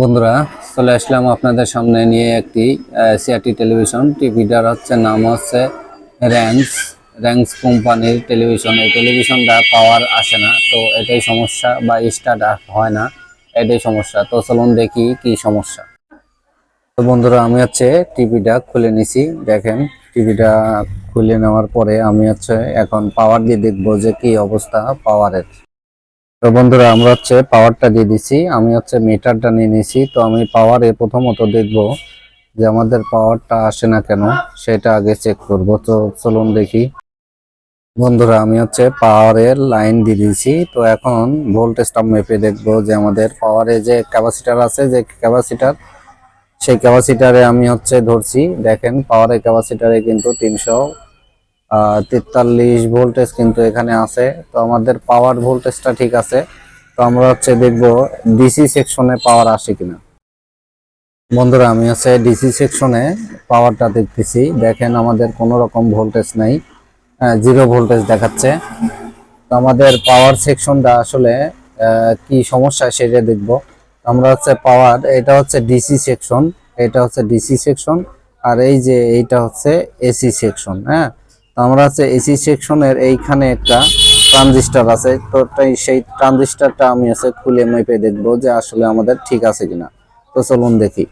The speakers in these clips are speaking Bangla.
বন্ধুরা, চলে আসলাম আপনাদের সামনে নিয়ে একটি সিআরটি টেলিভিশন টিভিটার হচ্ছে নাম হচ্ছে র্যাঙ্কস র্যাংস কোম্পানির টেলিভিশন এই টেলিভিশনটা পাওয়ার আসে না, তো এটাই সমস্যা বা স্টার্ট হয় না, এটাই সমস্যা। তো চলুন দেখি কি সমস্যা। তো বন্ধুরা, আমি হচ্ছে টিভিটা খুলে নিছি, দেখেন টিভিটা খুলে নেওয়ার পরে আমি হচ্ছে এখন পাওয়ার দিয়ে দেখব যে কি অবস্থা পাওয়ারের তো বন্ধুরা, আমরা হচ্ছে পাওয়ারটা দিয়ে দিছি। আমি হচ্ছে মিটারটা নিয়ে নিছি। তো আমি পাওয়ারে প্রথমত দেখব যে আমাদের পাওয়ারটা আসে না কেন, সেটা আগে চেক করব। তো চলুন দেখি। বন্ধুরা, আমি হচ্ছে পাওয়ারের লাইন দিয়ে দিয়েছি তো এখন ভোল্টেজটা মেপে দেখব যে আমাদের পাওয়ারে যে ক্যাপাসিটার আছে, যে ক্যাপাসিটার সেই ক্যাপাসিটারে আমি হচ্ছে ধরছি। দেখেন পাওয়ারের ক্যাপাসিটারে কিন্তু তিনশো তেতাল্লিশ ভোল্টেজ কিন্তু এখানে আছে। তো আমাদের পাওয়ার ভোল্টেজটা ঠিক আছে। তো আমরা হচ্ছে দেখব ডিসি সেকশনে পাওয়ার আসে কিনা। বন্ধুরা, আমি হচ্ছে ডিসি সেকশনে পাওয়ারটা দেখতেছি। দেখেন, আমাদের কোনো রকম ভোল্টেজ নাই। জিরো ভোল্টেজ দেখাচ্ছে। তো আমাদের পাওয়ার সেকশনটা আসলে কি সমস্যা সেটা দেখব। আমরা হচ্ছে পাওয়ার এটা হচ্ছে ডিসি সেকশন এটা হচ্ছে ডিসি সেকশন আর এই যে এইটা হচ্ছে এসি সেকশন হ্যাঁ? তো আমরা হচ্ছে এসি সেকশনের এইখানে একটা ট্রানজিস্টর আছে। তো সেই ট্রানজিস্টরটা আমি আছে খুলে মেপে দেখব যে আসলে আমাদের ঠিক আছে কিনা। তো চলুন দেখি।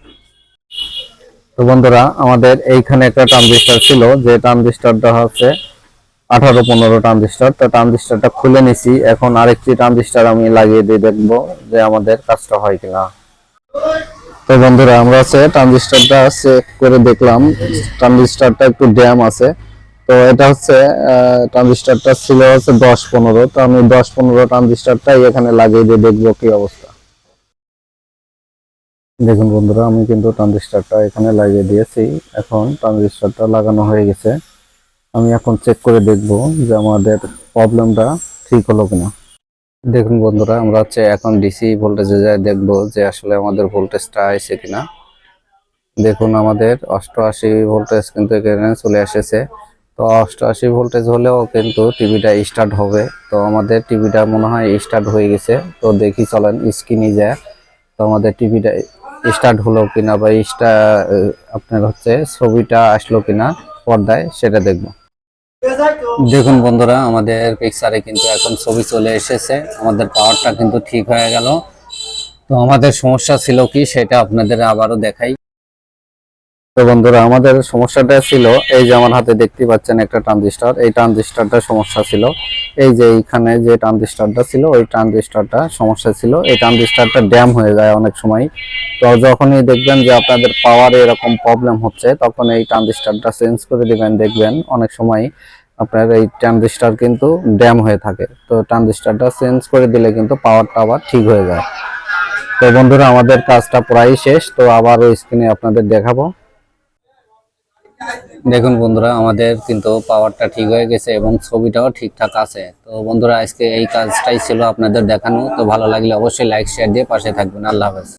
তো বন্ধুরা, আমাদের এইখানে একটা ট্রানজিস্টর ছিল, যে ট্রানজিস্টরটা হচ্ছে আঠারো পনেরো ট্রানজিস্টর। তো ট্রানজিস্টরটা খুলে নিছি। এখন আরেকটি ট্রানজিস্টর আমি লাগিয়ে দিয়ে দেখব যে আমাদের কাজটা হয় কিনা। তো বন্ধুরা, আমরা হচ্ছে ট্রানজিস্টরটা চেক করে দেখলাম। ট্রানজিস্টারটা একটু ড্যাম আছে। তো এটা হচ্ছে ট্রানজিস্টরটা ছিল হচ্ছে দশ পনেরো। তো আমি দশ পনেরো ট্রানজিস্টরটাই এখানে লাগিয়ে দিয়ে দেখব কি অবস্থা। দেখুন বন্ধুরা, আমি কিন্তু ট্রানজিস্টরটা এখানে লাগিয়ে দিয়েছি। এখন ট্রানজিস্টরটা লাগানো হয়ে গেছে। আমি এখন চেক করে দেখব যে আমাদের প্রবলেমটা ঠিক হলো কিনা। দেখুন বন্ধুরা, আমরা হচ্ছে এখন ডিসি ভোল্টেজে যাই, দেখব যে আসলে আমাদের ভোল্টেজটা এসে কিনা। দেখুন আমাদের অষ্টআশি ভোল্টেজ কিন্তু এখানে চলে এসেছে। তো অষ্টআশি ভোল্টেজ হলেও কিন্তু টিভিটা স্টার্ট হবে। তো আমাদের টিভিটা মনে হয় স্টার্ট হয়ে গেছে। তো দেখি চলেন স্ক্রিনে যায়। তো আমাদের টিভিটা স্টার্ট হলো কিনা বা ইস্টা আপনার হচ্ছে ছবিটা আসলো কিনা পর্দায়, সেটা দেখব। দেখুন বন্ধুরা, আমাদের পিকচারে কিন্তু এখন ছবি চলে এসেছে। আমাদের পাওয়ারটা কিন্তু ঠিক হয়ে গেল। তো আমাদের সমস্যা ছিল কি, সেটা আপনাদের আবারও দেখাই। তো বন্ধুরা, আমাদের সমস্যাটা ছিল, এই যে আমার হাতে দেখতে পাচ্ছেন একটা ট্রানজিস্টর, এই ট্রানজিস্টরটা সমস্যা ছিল। এই যে এইখানে যে ট্রানজিস্টরটা ছিল, ওই ট্রানজিস্টরটা সমস্যা ছিল। এই ট্রানজিস্টরটা ড্যাম হয়ে যায় অনেক সময়। তো যখনই দেখবেন যে আপনাদের পাওয়ারে এরকম প্রবলেম হচ্ছে, তখন এই ট্রানজিস্টরটা চেঞ্জ করে দিবেন। দেখবেন অনেক সময় আপনার এই ট্রানজিস্টর কিন্তু ড্যাম হয়ে থাকে। তো ট্রানজিস্টরটা চেঞ্জ করে দিলে কিন্তু পাওয়ারটা আবার ঠিক হয়ে যায়। তো বন্ধুরা, আমাদের কাজটা প্রায় শেষ। তো আবার ওই স্ক্রিনে আপনাদের দেখাবো। দেখুন বন্ধুরা, আমাদের কিন্তু পাওয়ারটা ঠিক হয়ে গেছে এবং ছবিটাও ঠিকঠাক আছে। তো বন্ধুরা, আজকে এই কাজটাই ছিল আপনাদের দেখানো। তো ভালো লাগলে অবশ্যই লাইক শেয়ার দিয়ে পাশে থাকবেন। আল্লাহ হাফেজ।